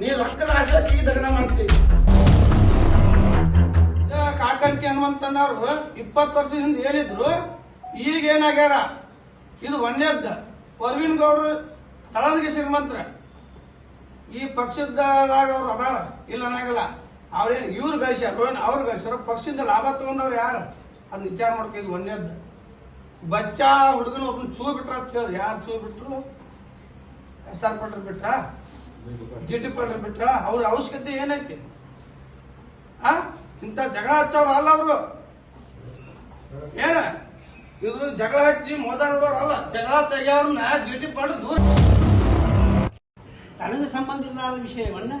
ನೀ ರೊಕ್ಕದ ಆಸೆ ಈ ದಗನ ಮಾಡ್ತೀವಿ ಕಾಕಣಿಕೆ ಅನ್ನುವಂತಂದವ್ರು ಇಪ್ಪತ್ತು ವರ್ಷದಿಂದ ಏನಿದ್ರು, ಈಗ ಏನಾಗ್ಯಾರ? ಇದು ಒಂದೇದ್ದ. ಪರ್ವೀನ್ ಗೌಡ್ರು ತಳಂದಿಗೆ ಶ್ರೀಮಂತ್ರ. ಈ ಪಕ್ಷದಾಗ ಅವ್ರು ಅದಾರ. ಇಲ್ಲ ಅನ್ನಂಗಿಲ್ಲ. ಅವ್ರೇನು ಇವ್ರು ಗಳಿಸ್ಯಾರ. ಅವ್ರು ಗಳಿಸ್ಯಾರ. ಪಕ್ಷದಿಂದ ಲಾಭ ತಗೊಂಡವ್ರು ಯಾರು? ಅದನ್ನ ವಿಚಾರ ಮಾಡ್ಕೊ, ಇದು ಒಂದೇದ್ದು. ಬಚ್ಚ ಹುಡುಗನ ಒಬ್ಬನ ಚೂ ಬಿಟ್ರ ಅಂತ ಹೇಳಿದ್ರು ಯಾರು ಚೂ ಬಿಟ್ರು? ಎಸ್ ಆರ್ ಪಟ್ರು ಬಿಟ್ರ? ಜಿ ಟಿ ಬಿಟ್ರ ಅವ್ರ ಅವಶ್ಯಕತೆ ಏನೈತಿ? ಆ? ಇಂಥ ಜಗಳ ಹಚ್ಚವ್ರು ಅಲ್ಲ ಅವರು. ಏನ? ಇದು ಜಗಳ ಹಚ್ಚಿ ಮೋದಾಡೋರು ಅಲ್ಲ. ಜಗಳ ತೆಗೆಯವ್ರನ್ನ ಜಿ ಟಿ ದೂರ ತನಗೆ ಸಂಬಂಧ ಇಲ್ಲದ ವಿಷಯವನ್ನ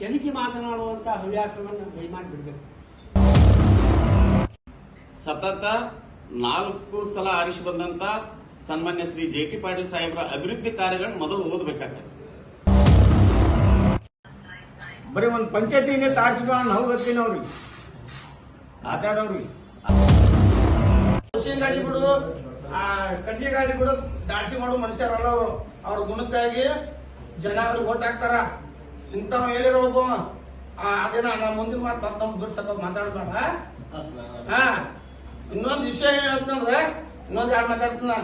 ಎದಕ್ಕೆ ಮಾತನಾಡುವಂತ ಹವ್ಯಾಸವನ್ನು ದಯಮಾಡಿ ಬಿಡಬೇಕು ಸತತ ನಾಲ್ಕು ಸಲ ಆರಿಸಿ ಬಂದಂತ ಸನ್ಮಾನ್ಯ ಶ್ರೀ ಜೆ ಟಿ ಪಾಟೀಲ್ ಸಾಹೇಬರ ಅಭಿವೃದ್ಧಿ ಕಾರ್ಯಗಳನ್ನ ಮೊದಲು ಓದಬೇಕಾಗ್ತದೆ ಬರೀ ಒಂದು ಪಂಚಾಯತಿನೇ ತಾಡ್ಸ್ಬಾ ನಾವು ಗೊತ್ತಿನವ್ರಿಗೆ ಆಟಾಡೋರಿಗೆ ಹಸಿ ಗಾಡಿ ಬಿಡು, ಆ ಕಡ್ಲಿ ಗಾಡಿ ಬಿಡು ದಾಡ್ಸಿ ಮಾಡೋ ಮನುಷ್ಯರಲ್ಲ ಅವರು. ಅವ್ರ ಗುಣಕ್ಕಾಗಿ ಜನ ಅವ್ರಿಗೆ ಓಟ್ ಹಾಕ್ತಾರ. ಇಂಥವ್ ಹೇಳಿರೋ ಒಬ್ಬ ಅದೇನ ನಾ ಮುಂದಿನ ಮಾತು ಬರ್ತಾವ್ ಬಿಡ್ಸಕ ಮಾತಾಡ್ಬೇಡ. ಹಾ. ಇನ್ನೊಂದು ವಿಷಯ ಹೇಳ್ತಂದ್ರೆ ಇನ್ನೊಂದು ಯಾರು ಮಾತಾಡ್ತೀನಿ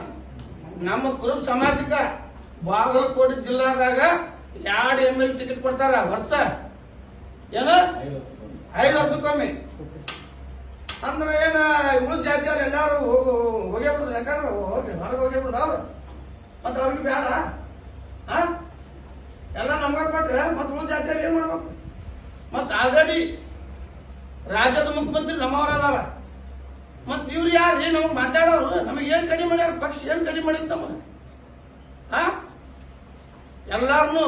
ನಮ್ಮ ಕುರುಬ್ ಸಮಾಜಕ್ಕ ಬಾಗಲಕೋಟೆ ಜಿಲ್ಲಾದಾಗ ಎರಡು ಎಂ ಎಲ್ ಟಿಕೆಟ್ ಕೊಡ್ತಾರ ವರ್ಷ. ಏನ? ಐದು ವರ್ಷಕ್ಕೊಮ್ಮೆ. ಅಂದ್ರೆ ಏನ ಉಳಿದ ಜಾತಿಯವ್ರು ಎಲ್ಲಾರು ಹೋಗು ಹೋಗೇ ಬಿಡುದು ಯಾಕಂದ್ರೆ ಹೋಗಿ ಹೊರಗೆ ಹೋಗೇ ಬಿಡುದು ಅವ್ರು. ಮತ್ತೆ ಅವ್ರಿಗೆ ಬೇಡ. ಹಾ ಎಲ್ಲ ನಮ್ಗ ಕೊಟ್ರೆ ಮತ್ತೆ ಉಳಿದ ಜಾತಿಯವ್ರು ಏನ್ ಮಾಡ್ಬೇಕು? ಮತ್ತೆ ಆಲ್ರೆಡಿ ರಾಜ್ಯದ ಮುಖ್ಯಮಂತ್ರಿ ನಮ್ಮವರದಾರ ಮತ್ ಇವ್ರು ಯಾರು? ಏನ್ ನಮಗ್ ಮಾತಾಡೋರು? ನಮಗೆ ಏನ್ ಕಡಿಮೆ ಮಾಡ್ಯಾರ? ಪಕ್ಷ ಏನ್ ಕಡಿಮೆ ಮಾಡಿದ್ ನಮಗೆ? ಹಾ ಎಲ್ಲಾರನು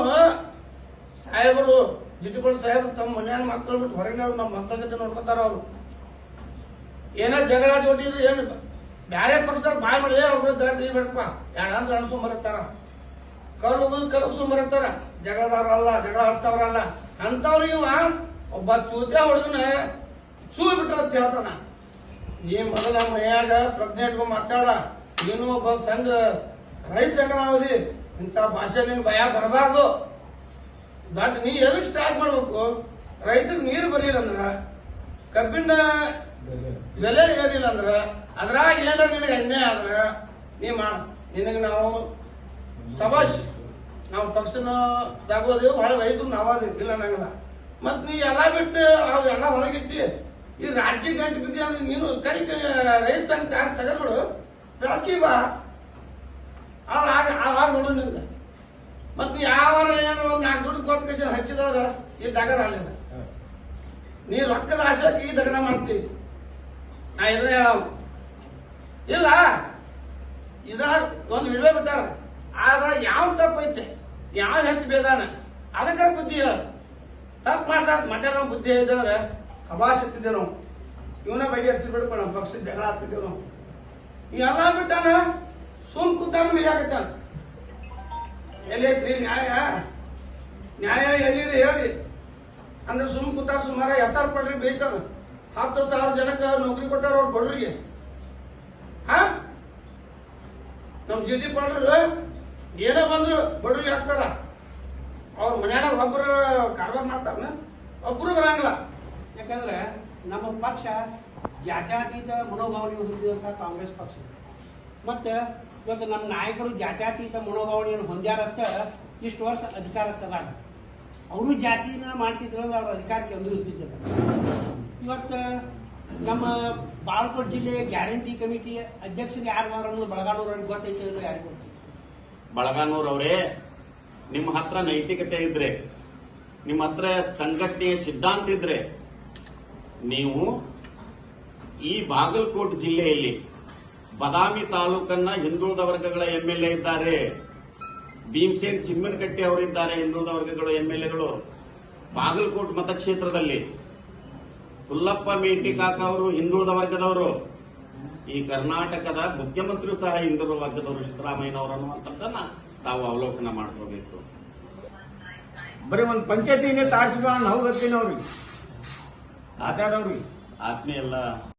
ಸಾಹೇಬರು ಜಿಟಿಪಲ್ ಸಾಹೇಬ್ ತಮ್ಮ ಮನ್ಯಾಗ ಮಕ್ಕಳು ಬಿಟ್ಟು ಹೊರಗಿನ ನಮ್ಮ ಮಕ್ಕಳ ಜೊತೆ ನೋಡ್ಕೊತಾರ ಅವರು. ಏನೋ ಜಗಳ ಜೋಡಿದ್ರೆ ಏನು ಬ್ಯಾರೆ ಪಕ್ಷದವ್ರು ಬಾಯ್ ಮಾಡಿದ್ರೆ ಅವ್ರ ಜಗಳ ತೆಗಿಬೇಕಪ್ಪ ಯಾರಂದ್ರೆ ಅನ್ಸು ಬರುತ್ತಾರ. ಕಲ್ಲು ಕಲಗ್ಸ್ಕೊಂಡ್ ಬರುತ್ತಾರ. ಜಗಳದವ್ರಲ್ಲ ಜಗಳ ಹತ್ತವ್ರಲ್ಲ ಅಂತವ್ರು ಇವ ಒಬ್ಬ ಚೂತೆ ಹುಡುಗನ ಚೂ ಬಿಟ್ರ ಹೇಳ್ತಾನ. ಈ ಮೊದಲ ಮನೆಯಾಗ ಪ್ರಜ್ಞೆ ಇಟ್ಕೊಂಡ್ ಮಾತಾಡ. ನೀನು ಒಬ್ಬ ಸಂಘ ರೈತ ಸಂಘನಾವಧಿ ಇಂಥ ಭಾಷೆ ನಿನ್ ಭಯ ಬರಬಾರ್ದು. ದಟ್ ನೀ ಎಲ್ಲಿ ಸ್ಟಾರ್ಟ್ ಮಾಡ್ಬೇಕು ರೈತರಿಗೆ ನೀರು ಬರಲಿಲ್ಲ ಅಂದ್ರ ಕಬ್ಬಿನ ಬೆಲೆ ಏರಿಲ್ಲ ಅಂದ್ರ ಅದ್ರಾಗ ಏನಾರ ನಿನಗೆ ಅನ್ಯಾಯ ಆದ್ರ ನೀ ಮಾಡ ನಿನಗೆ ನಾವು ಸಬಾಷ್ ನಾವು ಪಕ್ಷನ ತಗೋದೇವು ಬಹಳ ರೈತರು ನಾವಾದೇವು ಇಲ್ಲ ಅನ್ನಂಗಿಲ್ಲ ಮತ್ ನೀ ಎಲ್ಲ ಬಿಟ್ಟು ಅವು ಎಲ್ಲ ಹೊರಗಿಟ್ಟಿ ಈ ರಾಜಕೀಯ ಗಂಟೆ ಬಿದ್ದಿ ಅಂದ್ರೆ ನೀನು ಕೈ ರೈಸ್ ತಂಗ ತೆಗೆದ್ಬಿಡು ರಾಜಕೀಯ ಬಾ ಆಗ ನೋಡು ನಿಂದ ಮತ್ ನೀ ಯಾವ ಏನೋ ಒಂದ್ ನಾಲ್ಕು ದುಡ್ಡು ಕೊಟ್ಟು ಕಷ್ಟ ಹಚ್ಚಿದವ್ರ ಈ ದಗರ ಆಗಿಲ್ಲ ನೀ ರೊಕ್ಕದ ಆಸೆ ಈ ದಗನ ಮಾಡ್ತಿ. ನಾ ಇದನ್ನ ಹೇಳ ಇಲ್ಲ ಇದ ಒಂದು ವಿಡಿಯೋ ಬಿಟ್ಟಾರ. ಆದ್ರ ಯಾವ ತಪ್ಪೈತೆ ಯಾವ ಹೆಚ್ಚು ಬೇದಾನ ಅದಕ್ಕೆ ಬುದ್ಧಿ ಹೇಳ. ತಪ್ಪು ಮಾಡ್ತಾರ ಮಟ್ಟ ಬುದ್ಧಿ ಇದ್ದಂದ್ರೆ ಸಭಾ ಸಿಕ್ತಿದ್ದೆ ನಾವು. ಇವನ ಬಗೆಹರಿಸಿ ಬಿಡ್ಕೊಂಡು ನಮ್ಮ ಪಕ್ಷದ ಜಗಳ ಆಗ್ತಿದ್ದೇವೆ ನಾವು. ಇವೆಲ್ಲ ಬಿಟ್ಟಾನ ಸುಮ್ ಕೂತಾನ ಮೇಯಾಕತ್ತಾನ ಎಲ್ಲೈತ್ರಿ ನ್ಯಾಯ? ನ್ಯಾಯ ಎಲ್ಲಿದೆ ಹೇಳಿ. ಅಂದ್ರೆ ಸುಮ್ ಕೂತಾರ ಸುಮಾರ ಹೆಸರು ಪಡ್ರಿ ಬೇಕಲ್ಲ. ಹತ್ತು ಸಾವಿರ ಜನಕ್ಕೆ ನೌಕರಿ ಕೊಟ್ಟಾರ ಅವ್ರ ಬಡ್ರಿಗೆ. ಹಾ? ನಮ್ ಜಿ ಟಿ ಪಡ್ರು ಏನೇ ಬಂದ್ರು ಬಡ್ರಿಗೆ ಹಾಕ್ತಾರ. ಅವ್ರ ಮನ್ಯಾಗ ಒಬ್ಬರು ಕಾರ್ಬಾರ್ ಮಾಡ್ತಾರ ಒಬ್ರು ಬರಂಗಿಲ್ಲ. ಯಾಕಂದ್ರೆ ನಮ್ಮ ಪಕ್ಷ ಜಾತ್ಯಾತೀತ ಮನೋಭಾವನೆ ಹೊಂದಿದಂಥ ಕಾಂಗ್ರೆಸ್ ಪಕ್ಷ. ಮತ್ತು ಇವತ್ತು ನಮ್ಮ ನಾಯಕರು ಜಾತ್ಯಾತೀತ ಮನೋಭಾವನೆಯನ್ನು ಹೊಂದ್ಯಾರತ್ತ ಇಷ್ಟು ವರ್ಷ ಅಧಿಕಾರಕ್ಕದಾಗ ಅವರು ಜಾತಿನ ಮಾಡ್ತಿದ್ರು ಅವ್ರ ಅಧಿಕಾರಕ್ಕೆ ಒಂದು ಇವತ್ತು ನಮ್ಮ ಬಾಗಲಕೋಟೆ ಜಿಲ್ಲೆ ಗ್ಯಾರಂಟಿ ಕಮಿಟಿ ಅಧ್ಯಕ್ಷರು ಯಾರು ಅನ್ನೋದು ಬಳಗಾನೂರವ್ರಿಗೆ ಗೊತ್ತೈತೆ ಇಲ್ಲೋ ಯಾರಿಗೂ ಗೊತ್ತಿಲ್ಲ ಬಳಗಾನೂರ್ ಅವರೇ, ನಿಮ್ಮ ಹತ್ರ ನೈತಿಕತೆ ಇದ್ರೆ, ನಿಮ್ಮ ಹತ್ರ ಸಂಘಟನೆಯ ಸಿದ್ಧಾಂತ ಇದ್ರೆ, ನೀವು ಈ ಬಾಗಲಕೋಟ್ ಜಿಲ್ಲೆಯಲ್ಲಿ ಬದಾಮಿ ತಾಲೂಕನ್ನ ಹಿಂದುಳಿದ ವರ್ಗಗಳ ಎಂಎಲ್ಎ ಎ ಇದ್ದಾರೆ. ಭೀಮಸೇನ್ ಚಿಮ್ಮನಕಟ್ಟಿ ಅವರಿದ್ದಾರೆ ಹಿಂದುಳಿದ ವರ್ಗಗಳ ಎಂ ಎಲ್ ಎಗಳು. ಬಾಗಲಕೋಟ್ ಮತಕ್ಷೇತ್ರದಲ್ಲಿ ಹುಲ್ಲಪ್ಪ ಮೇಟಿ ಕಾಕ ಅವರು ಹಿಂದುಳಿದ ವರ್ಗದವರು. ಈ ಕರ್ನಾಟಕದ ಮುಖ್ಯಮಂತ್ರಿಯೂ ಸಹ ಹಿಂದುಳಿದ ವರ್ಗದವರು ಸಿದ್ದರಾಮಯ್ಯನವರು ಅನ್ನುವಂಥದ್ದನ್ನ ತಾವು ಅವಲೋಕನ ಮಾಡ್ಕೋಬೇಕು. ಬರೀ ಒಂದು ಪಂಚಾಯತಿಗೆ ತಾಡ್ಸ್ಬಾ ಹೋಗತ್ತೀನಿ ಅವ್ರಿಗೆ. ಆಟಾಡೋರಿಗೆ ಆತ್ಮೀಯ ಎಲ್ಲ